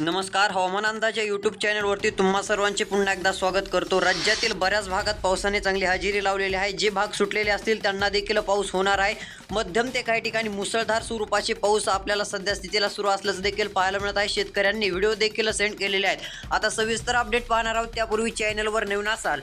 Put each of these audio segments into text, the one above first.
नमस्कार हवामान अंदाज या यूट्यूब चॅनलवरती तुम्हा सर्वांचे पुन्हा एकदा स्वागत करतो. राज्यातील बऱ्याच भागात पावसाने चांगली हजेरी लावलेली आहे. जे भाग सुटलेले असतील त्यांना देखील पाऊस होणार आहे. मध्यम ते काही ठिकाणी मुसळधार स्वरूपाचे पाऊस आपल्याला सध्या स्थितीला सुरू असल्याचं देखील पाहायला मिळत आहे. शेतकऱ्यांनी व्हिडिओ देखील सेंड केलेले आहेत. आता सविस्तर अपडेट पाहणार आहोत. त्यापूर्वी चॅनलवर नवीन असाल.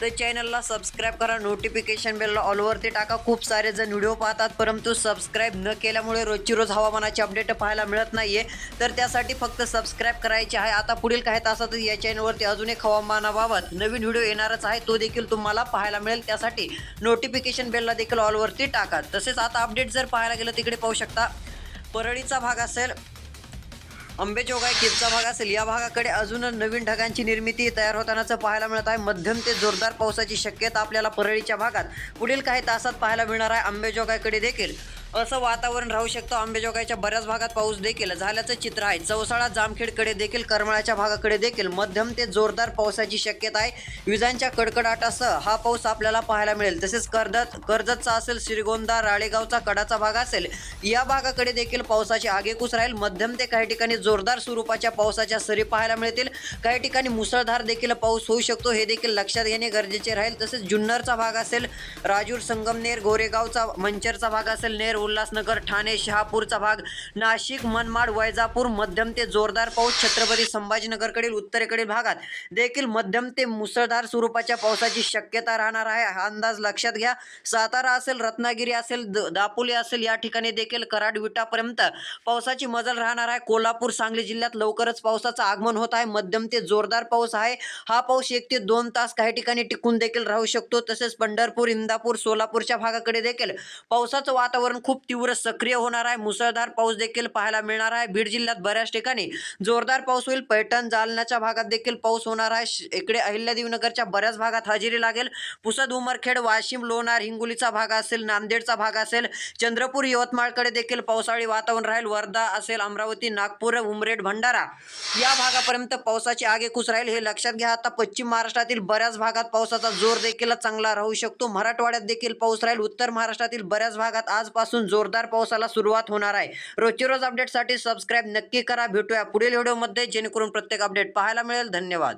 तर चॅनलला सबस्क्राईब करा. नोटिफिकेशन बेलला ऑलवरती टाका. खूप सारे जण व्हिडिओ पाहतात परंतु सबस्क्राईब न केल्यामुळे रोजची रोज हवामानाची अपडेट पाहायला मिळत नाही आहे तर त्यासाठी फक्त सबस्क्राईब करायचे आहे. आता पुढील काही तासातच या चॅनलवरती अजून एक हवामानाबाबत नवीन व्हिडिओ येणारच आहे. तो देखील तुम्हाला पाहायला मिळेल. त्यासाठी नोटिफिकेशन बेलला देखील ऑलवरती टाका. तसेच आता अपडेट जर पाहायला गेलं तिकडे पाहू शकता. परळीचा भाग असेल अंबेजोगाई किरचा भाग असेल. या भागाकडे अजून नवीन ढगांची निर्मिती तयार होतानाचं पाहायला मिळत आहे. मध्यम ते जोरदार पावसाची शक्यता आपल्याला परळीच्या भागात. पुढील काही तासात पाहायला मिळणार आहे. अंबेजोगाईकडे देखील असं वातावरण राहू शकतं. आंबेजोगाईच्या बऱ्याच भागात पाऊस देखील झाल्याचं चित्र आहे. चौसाळा जामखेडकडे देखील करमाळ्याच्या भागाकडे देखील मध्यम ते जोरदार पावसाची शक्यता आहे. विजांच्या कडकडाटासह हा पाऊस आपल्याला पाहायला मिळेल. तसेच कर्जत कर्जतचा असेल श्रीगोंदा राळेगावचा कडाचा भाग असेल या भागाकडे देखील पावसाची आगेकूस राहील. मध्यम ते काही ठिकाणी जोरदार स्वरूपाच्या पावसाच्या सरी पाहायला मिळतील. काही ठिकाणी मुसळधार देखील पाऊस होऊ शकतो. हे देखील लक्षात घेणे गरजेचे राहील. तसेच जुन्नरचा भाग असेल राजूर संगमनेर गोरेगावचा मंचरचा भाग असेल नेर उल्हासनगर ठाणे शहापूरचा भाग नाशिक मनमाड वैजापूर मध्यम ते जोरदार पाऊस छत्रपती संभाजीनगरकडील उत्तरेकडील भागात. देखील मध्यम ते मुसळधार स्वरूपाच्या पावसाची शक्यता राहणार आहे. हा अंदाज लक्षात घ्या. सातारा असेल रत्नागिरी असेल दापोली असेल या ठिकाणी देखील कराड विटापर्यंत पावसाची मजल राहणार आहे. कोल्हापूर सांगली जिल्ह्यात लवकरच पावसाचं आगमन होत आहे. मध्यम ते जोरदार पाऊस आहे. हा पाऊस एक ते दोन तास काही ठिकाणी टिकून देखील राहू शकतो. तसेच पंढरपूर इंदापूर सोलापूरच्या भागाकडे देखील पावसाचं वातावरण खूप खूप तीव्र सक्रिय होणार आहे. मुसळधार पाऊस देखील पाहायला मिळणार आहे. बीड जिल्ह्यात बऱ्याच ठिकाणी जोरदार पाऊस होईल. पैठण जालन्याच्या भागात देखील पाऊस होणार आहे. श- इकडे अहिल्यादेवीनगरच्या बऱ्याच भागात हजेरी लागेल. पुसद उमरखेड वाशिम लोणार हिंगोलीचा भाग असेल नांदेडचा भाग असेल चंद्रपूर यवतमाळकडे देखील पावसाळी वातावरण राहील. वर्धा असेल अमरावती नागपूर उमरेड भंडारा या भागापर्यंत पावसाची आगेकूच राहील. हे लक्षात घ्या. आता पश्चिम महाराष्ट्रातील बऱ्याच भागात पावसाचा जोर देखील चांगला राहू शकतो. मराठवाड्यात देखील पाऊस राहील. उत्तर महाराष्ट्रातील बऱ्याच भागात आजपासून जोरदार पावसाला सुरुवात होणार आहे. रोजची रोज अपडेटसाठी सबस्क्राईब नक्की करा. भेटूया पुढील व्हिडिओमध्ये जेणेकरून प्रत्येक अपडेट पाहायला मिळेल. धन्यवाद.